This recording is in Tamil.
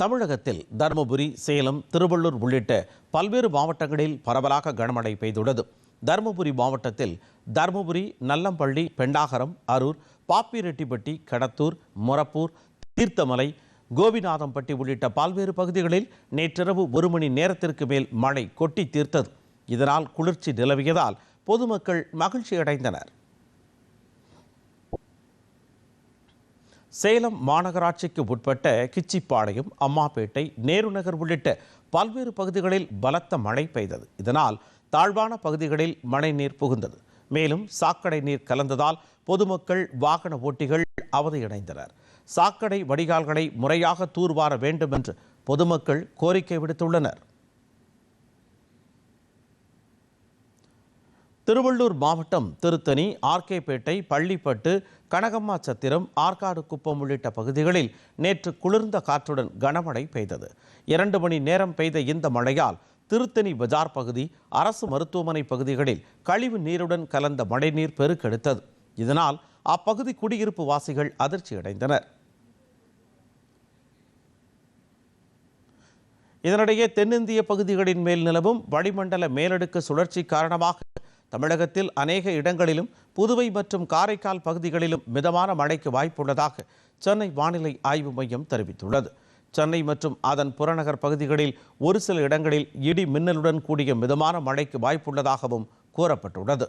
தமிழகத்தில் தருமபுரி சேலம் திருவள்ளூர் உள்ளிட்ட பல்வேறு மாவட்டங்களில் பரவலாக கனமழை பெய்துள்ளது. தருமபுரி மாவட்டத்தில் தருமபுரி நல்லம்பள்ளி பெண்டாகரம் அரூர் பாப்பிரெட்டிப்பட்டி கடத்தூர் மொரப்பூர் தீர்த்தமலை கோபிநாதம்பட்டி உள்ளிட்ட பல்வேறு பகுதிகளில் நேற்றிரவு ஒரு மணி நேரத்திற்கு மேல் மழை கொட்டி தீர்த்தது. இதனால் குளிர்ச்சி நிலவியதால் பொதுமக்கள் மகிழ்ச்சி அடைந்தனர் சேலம் மாநகராட்சிக்கு உட்பட்ட கிச்சிப்பாளையம் அம்மாப்பேட்டை நேருநகர் உள்ளிட்ட பல்வேறு பகுதிகளில் பலத்த மழை பெய்தது. இதனால் தாழ்வான பகுதிகளில் மழை நீர் புகுந்தது. மேலும் சாக்கடை நீர் கலந்ததால் பொதுமக்கள் வாகன ஓட்டிகள் அவதியடைந்தனர். சாக்கடை வடிகால்களை முறையாக தூர்வார வேண்டும் என்று பொதுமக்கள் கோரிக்கை விடுத்துள்ளனர். திருவள்ளூர் மாவட்டம் திருத்தணி ஆர்கேபேட்டை பள்ளிப்பட்டு கனகம்மா சத்திரம் ஆற்காடு குப்பம் உள்ளிட்ட பகுதிகளில் நேற்று குளிர்ந்த காற்றுடன் கனமழை பெய்தது. இரண்டு மணி நேரம் பெய்த இந்த மழையால் திருத்தணி பஜார் பகுதி அரசு மருத்துவமனை பகுதிகளில் கழிவு நீருடன் கலந்த மழைநீர் பெருக்கெடுத்தது. இதனால் அப்பகுதி குடியிருப்பு வாசிகள் அதிர்ச்சியடைந்தனர் இதனிடையே தென்னிந்திய பகுதிகளின் மேல் நிலவும் வளிமண்டல மேலடுக்கு சுழற்சி காரணமாக தமிழகத்தில் அநேக இடங்களிலும் புதுவை மற்றும் காரைக்கால் பகுதிகளிலும் மிதமான மழைக்கு வாய்ப்புள்ளதாக சென்னை வானிலை ஆய்வு மையம் தெரிவித்துள்ளது. சென்னை மற்றும் அதன் புறநகர் பகுதிகளில் ஒரு சில இடங்களில் இடி மின்னலுடன் கூடிய மிதமான மழைக்கு வாய்ப்புள்ளதாகவும் கூறப்பட்டுள்ளது.